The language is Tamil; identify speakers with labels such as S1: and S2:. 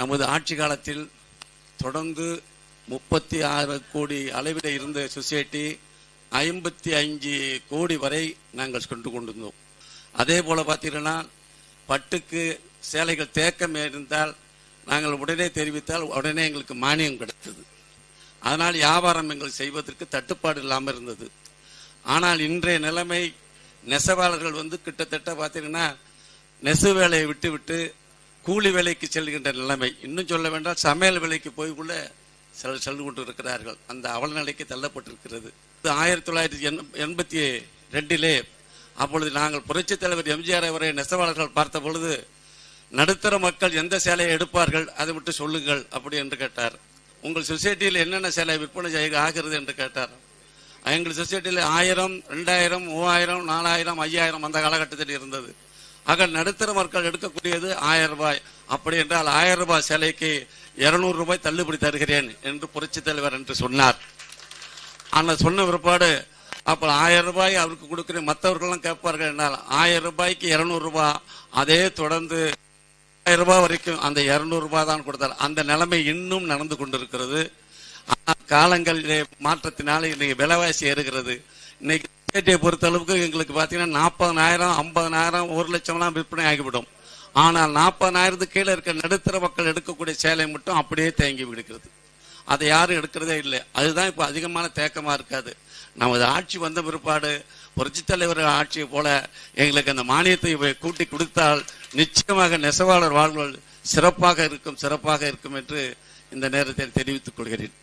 S1: நமது ஆட்சி காலத்தில் தொடர்ந்து முப்பத்தி ஆறு கோடி அளவில் இருந்த சொசைட்டி ஐம்பத்தி அஞ்சு கோடி வரை நாங்கள் கொண்டு கொண்டிருந்தோம். அதே போல் பார்த்தீங்கன்னா பட்டுக்கு சேலைகள் தேக்கம் இருந்தால் நாங்கள் உடனே தெரிவித்தால் உடனே எங்களுக்கு மானியம் கிடைத்தது. அதனால் வியாபாரம் எங்கள் செய்வதற்கு தட்டுப்பாடு இல்லாமல் இருந்தது. ஆனால் இன்றைய நிலைமை நெசவாளர்கள் வந்து கிட்டத்தட்ட பார்த்தீங்கன்னா நெசவு வேலையை விட்டு விட்டு கூலி வேலைக்கு செல்கின்ற நிலைமை. இன்னும் சொல்ல வேண்டாம் சமையல் வேலைக்கு போய் கூட செல் சென்று கொண்டு இருக்கிறார்கள் அந்த அவல நிலைக்கு தள்ளப்பட்டிருக்கிறது. இது ஆயிரத்தி தொள்ளாயிரத்தி எண்- எண்பத்தி ரெண்டிலே அப்பொழுது நாங்கள் புரட்சித் தலைவர் எம்ஜிஆர் அவரை நெசவாளர்கள் பார்த்த பொழுது நடுத்தர மக்கள் எந்த சேலையை எடுப்பார்கள் அதை விட்டு சொல்லுங்கள் அப்படி என்று கேட்டார். உங்கள் சொசைட்டியில் என்னென்ன சேலை விற்பனை செய்ய ஆகிறது? என்று கேட்டார். எங்கள் சொசைட்டியில் ஆயிரம் ரெண்டாயிரம் மூவாயிரம் நாலாயிரம் ஐயாயிரம் அந்த காலகட்டத்தில் இருந்தது. ஆக நடுத்தர மக்கள் எடுக்கக்கூடியது ஆயிரம் ரூபாய். அப்படி என்றால் ஆயிரம் ரூபாய் சிலைக்கு இருநூறு ரூபாய் தள்ளுபடி தருகிறேன் என்று புரட்சித் தலைவர் என்று சொன்னார். ஆனால் சொன்ன பிற்பாடு அப்போ ஆயிரம் ரூபாய் அவருக்கு கொடுக்குறேன். மற்றவர்கள்லாம் கேட்பார்கள் என்றால் ஆயிரம் ரூபாய்க்கு இருநூறு ரூபாய் அதே தொடர்ந்து ஆயிரம் ரூபாய் வரைக்கும் அந்த இருநூறு ரூபாய் தான் கொடுத்தார். அந்த நிலைமை இன்னும் நடந்து கொண்டிருக்கிறது. ஆனால் காலங்களிலே மாற்றத்தினால இன்னைக்கு விலைவாசி ஏறுகிறது. இன்னைக்கு சொசைட்டியை பொறுத்த அளவுக்கு எங்களுக்கு பார்த்தீங்கன்னா நாற்பதனாயிரம் ஐம்பதனாயிரம் ஒரு லட்சம்லாம் விற்பனை ஆகிவிடும். ஆனால் நாற்பதனாயிரத்துக்கு கீழே இருக்க நடுத்தர மக்கள் எடுக்கக்கூடிய சேலை மட்டும் அப்படியே தேங்கி விடுக்கிறது அதை யாரும் எடுக்கிறதே இல்லை. அதுதான் இப்போ அதிகமான தேக்கமாக இருக்காது. நமது ஆட்சி வந்த பிற்பாடு புரட்சித் தலைவர் ஆட்சியை போல எங்களுக்கு அந்த மானியத்தை கூட்டி கொடுத்தால் நிச்சயமாக நெசவாளர் வாழ்வுகள் சிறப்பாக இருக்கும் சிறப்பாக இருக்கும் என்று இந்த நேரத்தில் தெரிவித்துக் கொள்கிறேன்.